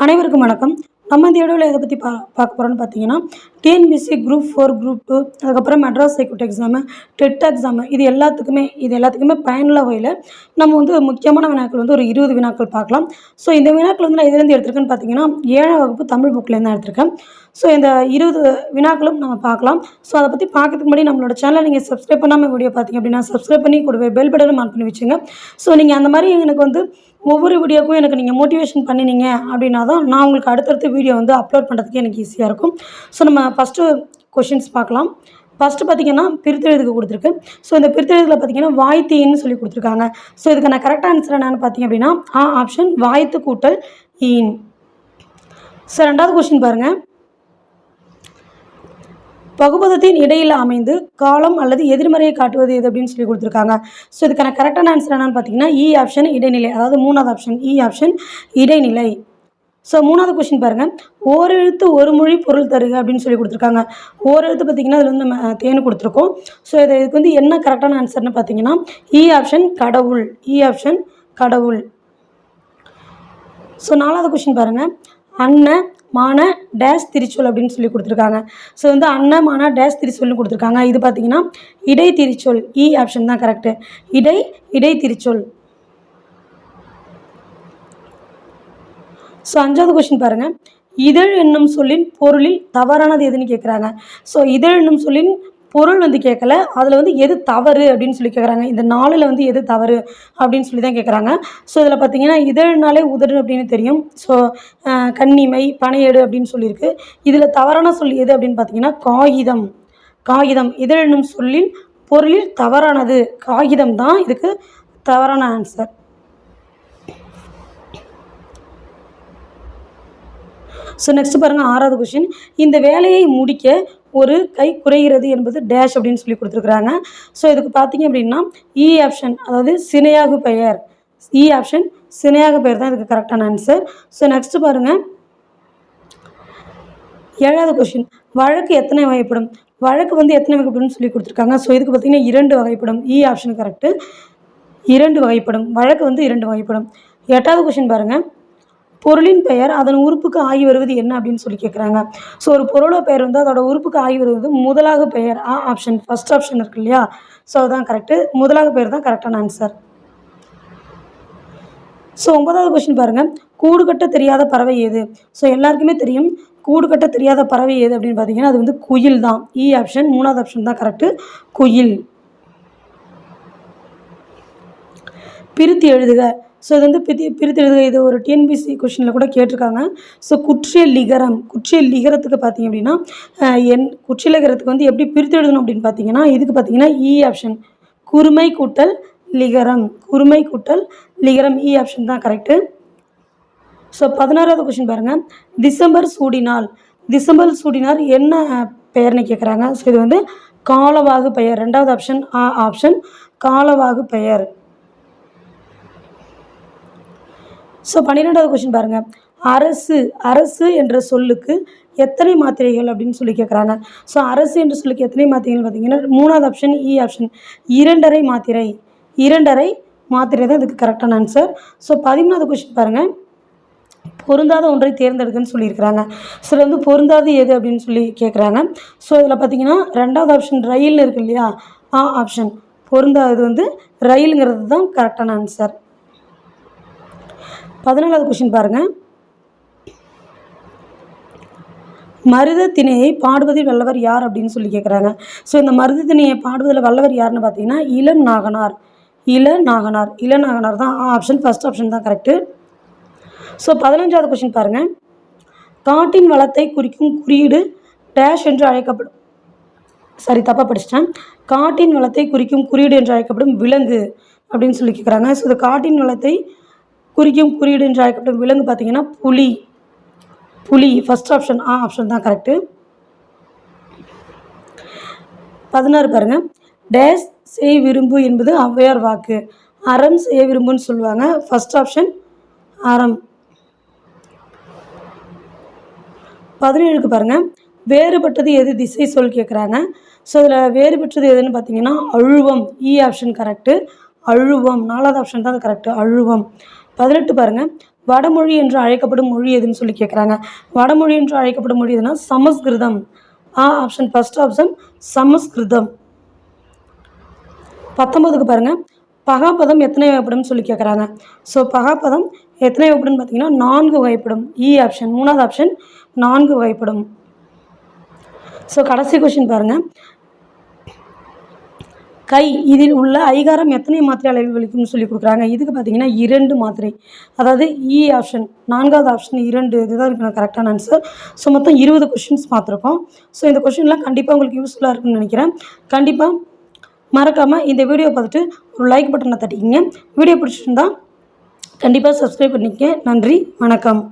அனைவருக்கும் வணக்கம். நம்ம இந்த இடவில் எதை பற்றி பா பார்க்க போகிறோம்னு பார்த்தீங்கன்னா TNPSC group four group two அதுக்கப்புறம் மெட்ராஸ் சைக்கோட் எக்ஸாமு டெட் எக்ஸாமு இது எல்லாத்துக்குமே இது எல்லாத்துக்குமே பயனுள்ள வகையில் நம்ம வந்து முக்கியமான வினாக்கள் வந்து ஒரு இருபது வினாக்கள் பார்க்கலாம். ஸோ இந்த வினாக்கள் வந்து நான் எதுலேருந்து எடுத்திருக்கேன்னு பார்த்தீங்கன்னா ஏழாம் வகுப்பு தமிழ் புக்லேருந்து தான் எடுத்திருக்கேன். ஸோ இந்த இருபது வினாக்களும் நம்ம பார்க்கலாம். ஸோ அதை பற்றி பார்க்கறதுக்கு முன்னாடி நம்மளோட சேனலை நீங்கள் சப்ஸ்கிரைப் பண்ணாமல் வீடியோ பார்த்தீங்க அப்படின்னா சப்ஸ்கிரைப் பண்ணி கூடவே பெல் பட்டனும் ஆன் பண்ணி வச்சுங்க. ஸோ நீங்கள் அந்த மாதிரி எனக்கு வந்து ஒவ்வொரு வீடியோக்கும் எனக்கு நீங்கள் மோட்டிவேஷன் பண்ணினீங்க அப்படின்னா தான் நான் உங்களுக்கு அடுத்தடுத்த வீடியோ வந்து அப்லோட் பண்ணுறதுக்கு எனக்கு ஈஸியாக இருக்கும். ஸோ நம்ம ஃபஸ்ட்டு கொஷின்ஸ் பார்க்கலாம். ஃபஸ்ட்டு பார்த்தீங்கன்னா பிரித்தெழுதுக்கு கொடுத்துருக்கு. ஸோ இந்த பிரித்தெழுதுல பார்த்தீங்கன்னா வாய்த்தீன்னு சொல்லி கொடுத்துருக்காங்க. ஸோ இதுக்கான கரெக்டாக ஆன்சர் என்னென்னு பார்த்தீங்க அப்படின்னா ஆ ஆப்ஷன் வாய்த்து கூட்டல் ஈன். ஸோ ரெண்டாவது கொஷின் பாருங்கள் பகுபதத்தின் இடையில் அமைந்து காலம் அல்லது எதிர்மறையை காட்டுவது எது அப்படின்னு சொல்லி கொடுத்துருக்காங்க. ஸோ இதுக்கான கரெக்டான ஆன்சர் என்னன்னு பார்த்தீங்கன்னா e இ ஆப்ஷன் இடைநிலை அதாவது மூணாவது ஆப்ஷன் இ ஆப்ஷன் இடைநிலை. ஸோ மூணாவது கொஷின் பாருங்கள் ஓரெழுத்து ஒரு மொழி பொருள் தருக அப்படின்னு சொல்லி கொடுத்துருக்காங்க. ஓரெழுத்து பார்த்தீங்கன்னா அதில் வந்து நம்ம தேன் கொடுத்துருக்கோம். ஸோ இது இதுக்கு வந்து என்ன கரெக்டான ஆன்சர்னு பார்த்தீங்கன்னா e இ ஆப்ஷன் கடவுள் e இ ஆப்ஷன் கடவுள். ஸோ நாலாவது கொஷின் பாருங்கள் அண்ணன் மான டேஷ் திரிச்சொல் அப்படின்னு சொல்லி கொடுத்துருக்காங்க. ஸோ வந்து அண்ணன் மானா டேஷ் திரிச்சொல்னு கொடுத்துருக்காங்க. இது பார்த்தீங்கன்னா இடை திரிச்சொல் இ e ஆப்ஷன் தான் கரெக்டு இடை இடை திரிச்சொல். ஸோ அஞ்சாவது கொஷின் பாருங்கள் இதழ் என்னும் சொல்லின் பொருளில் தவறானது எதுன்னு கேட்குறாங்க ஸோ இதழ் என்னும் சொல்லின் பொருள் வந்து கேட்கல அதில் வந்து எது தவறு அப்படின்னு சொல்லி கேட்குறாங்க இந்த நாளில் வந்து எது தவறு அப்படின்னு சொல்லி தான் கேட்குறாங்க ஸோ இதில் பார்த்தீங்கன்னா இதழ்னாலே உதடு அப்படின்னு தெரியும். ஸோ கன்னிமை பனையேடு அப்படின்னு சொல்லியிருக்கு. இதில் தவறான சொல் எது அப்படின்னு பார்த்தீங்கன்னா காகிதம். காகிதம். இதழ் என்னும் பொருளில் தவறானது. காகிதம் தான் இதுக்கு தவறான ஆன்சர் ஸோ நெக்ஸ்ட் பாருங்கள் ஆறாவது கொஷின் இந்த வேலையை முடிக்க ஒரு கை குறைகிறது என்பது டேஷ் அப்படின்னு சொல்லி கொடுத்துருக்குறாங்க. ஸோ இதுக்கு பார்த்தீங்க அப்படின்னா e இ ஆப்ஷன் அதாவது சினையாகு பெயர். E இ ஆப்ஷன் சினையாகு பெயர் தான் இதுக்கு கரெக்டான ஆன்சர் ஸோ நெக்ஸ்ட் பாருங்கள் ஏழாவது கொஷின் வழக்கு எத்தனை வகைப்படும்? வழக்கு வந்து எத்தனை வகைப்படும்னு சொல்லி கொடுத்துருக்காங்க. ஸோ இதுக்கு பார்த்தீங்கன்னா இரண்டு வகைப்படும். இ ஆப்ஷன் கரெக்டு இரண்டு வகைப்படும். வழக்கு வந்து இரண்டு வகைப்படும். எட்டாவது கொஷின் பாருங்கள் பொருளின் பெயர் அதன் உறுப்புக்கு ஆகி வருவது என்ன அப்படின்னு சொல்லி கேட்குறாங்க ஸோ ஒரு பொருளோட பெயர் வந்து அதோட உறுப்புக்கு ஆகி வருவது முதலாக பெயர் ஆ ஆப்ஷன் ஃபர்ஸ்ட் ஆப்ஷன் இருக்கு இல்லையா? ஸோ அதுதான் கரெக்டு முதலாக பெயர் தான் கரெக்டான ஆன்சர் ஸோ ஒன்பதாவது கொஸ்டின் பாருங்கள் கூடு கட்ட தெரியாத பறவை எது ஸோ எல்லாருக்குமே தெரியும் கூடு கட்ட தெரியாத பறவை எது அப்படின்னு பார்த்தீங்கன்னா அது வந்து குயில் தான். E இ ஆப்ஷன் மூணாவது ஆப்ஷன் தான் கரெக்டு குயில். பிரித்து எழுதுக. ஸோ இது வந்து பிரி பிரித்து இது ஒரு டிஎன்பிசி கொஷினில் கூட கேட்டிருக்காங்க. ஸோ குற்றிய லிகரம் குற்றிய லிகரத்துக்கு பார்த்தீங்க அப்படின்னா என் குற்றிய லிகரத்துக்கு வந்து எப்படி பிரித்தெழுதணும் அப்படின்னு பார்த்தீங்கன்னா இதுக்கு பார்த்தீங்கன்னா e இ ஆப்ஷன் குறுமை கூட்டல் லிகரம். குறுமை கூட்டல் லிகரம் e இ ஆப்ஷன் தான் கரெக்டு ஸோ பதினாறாவது கொஷின் பாருங்கள் டிசம்பர் சூடினால். டிசம்பர் சூடினார் என்ன பெயர்னு கேட்குறாங்க? ஸோ இது வந்து காலவாகு பெயர். ரெண்டாவது ஆப்ஷன் ஆ ஆப்ஷன் காலவாகு பெயர். ஸோ பன்னிரெண்டாவது கொஷின் பாருங்கள் அரசு அரசு என்ற சொல்லுக்கு எத்தனை மாத்திரைகள் அப்படின்னு சொல்லி கேட்குறாங்க ஸோ அரசு என்ற சொல்லுக்கு எத்தனை மாத்திரைகள் பார்த்தீங்கன்னா மூணாவது ஆப்ஷன் இ ஆப்ஷன் இரண்டரை மாத்திரை. இரண்டரை மாத்திரை தான் இதுக்கு கரெக்டான ஆன்சர் ஸோ பதிமூணாவது கொஷின் பாருங்கள் பொருந்தாத ஒன்றை தேர்ந்தெடுக்குன்னு சொல்லியிருக்கிறாங்க. ஸோ வந்து பொருந்தாது எது அப்படின்னு சொல்லி கேட்குறாங்க ஸோ இதில் பார்த்தீங்கன்னா ரெண்டாவது ஆப்ஷன் ரயில்னு இருக்கு இல்லையா? ஆ ஆப்ஷன் பொருந்தாதது வந்து ரயிலுங்கிறது தான் கரெக்டான ஆன்சர் பதினாலாவது கொஷின் பாருங்கள் மருத திணையை பாடுவதில் வல்லவர் யார் அப்படின்னு சொல்லி கேட்குறாங்க ஸோ இந்த மருத திணையை பாடுவதில் வல்லவர் யாருன்னு பார்த்தீங்கன்னா இளம் நாகனார். இள நாகனார். இள நாகனார் தான் ஆப்ஷன் ஃபஸ்ட் ஆப்ஷன் தான் கரெக்டு ஸோ பதினஞ்சாவது கொஷின் பாருங்கள் காட்டின் வளத்தை குறிக்கும் குறியீடு டேஷ் என்று அழைக்கப்படும். சரி தப்பாக படிச்சிட்டேன். காட்டின் வளத்தை குறிக்கும் குறியீடு என்று அழைக்கப்படும் விலங்கு அப்படின்னு சொல்லி கேட்குறாங்க ஸோ இந்த காட்டின் வளத்தை குறிக்கும் குறியீடு என்று அழைக்கப்படும் விலங்கு பார்த்தீங்கன்னா புலி. புலி ஃபஸ்ட் ஆப்ஷன் ஆ ஆப்ஷன் தான் கரெக்டு பதினாறு பாருங்க. டேஸ் செய் விரும்பு என்பது ஔவையார் வாக்கு. அறம் செய்ய விரும்புன்னு சொல்லுவாங்க. ஃபஸ்ட் ஆப்ஷன் அறம். பதினேழுக்கு பாருங்க. வேறுபட்டது எது திசை சொல் கேட்குறாங்க ஸோ இதில் வேறுபட்டது எதுன்னு பார்த்தீங்கன்னா அழுவம். இ ஆப்ஷன் கரெக்டு அழுவம். நாலாவது ஆப்ஷன் தான் அது கரெக்டு அழுவம். பதினெட்டு பாருங்கள் வடமொழி என்று அழைக்கப்படும் மொழி எதுன்னு சொல்லி கேட்குறாங்க வடமொழி என்று அழைக்கப்படும் மொழி எதுனா சமஸ்கிருதம். ஆ ஆப்ஷன் ஃபர்ஸ்ட் ஆப்ஷன் சமஸ்கிருதம். பத்தொன்பதுக்கு பாருங்கள் பகாப்பதம் எத்தனை வகைப்படும் சொல்லி கேட்குறாங்க ஸோ பகாப்பதம் எத்தனை வகைப்படும் பார்த்தீங்கன்னா நான்கு வகைப்படும். E இ ஆப்ஷன் மூணாவது ஆப்ஷன் நான்கு வகைப்படும். ஸோ கடைசி கொஷின் பாருங்கள் கை இதில் உள்ள ஐகாரம் எத்தனை மாத்திரை அளவில் வலிக்கும்னு சொல்லி கொடுக்குறாங்க. இதுக்கு பார்த்தீங்கன்னா இரண்டு மாத்திரை. அதாவது e இ ஆப்ஷன் நான்காவது ஆப்ஷன் இரண்டு. இதுதான் இருக்கணும் கரெக்டான ஆன்சர் ஸோ மொத்தம் இருபது கொஷின்ஸ் பார்த்துருக்கோம். ஸோ இந்த கொஷின்லாம் கண்டிப்பாக உங்களுக்கு யூஸ்ஃபுல்லாக இருக்கும்னு நினைக்கிறேன். கண்டிப்பாக மறக்காமல் இந்த வீடியோ பார்த்துட்டு ஒரு லைக் பட்டனை தட்டிக்கிங்க. வீடியோ பிடிச்சிருந்தா கண்டிப்பாக சப்ஸ்கிரைப் பண்ணிக்கங்க. நன்றி வணக்கம்.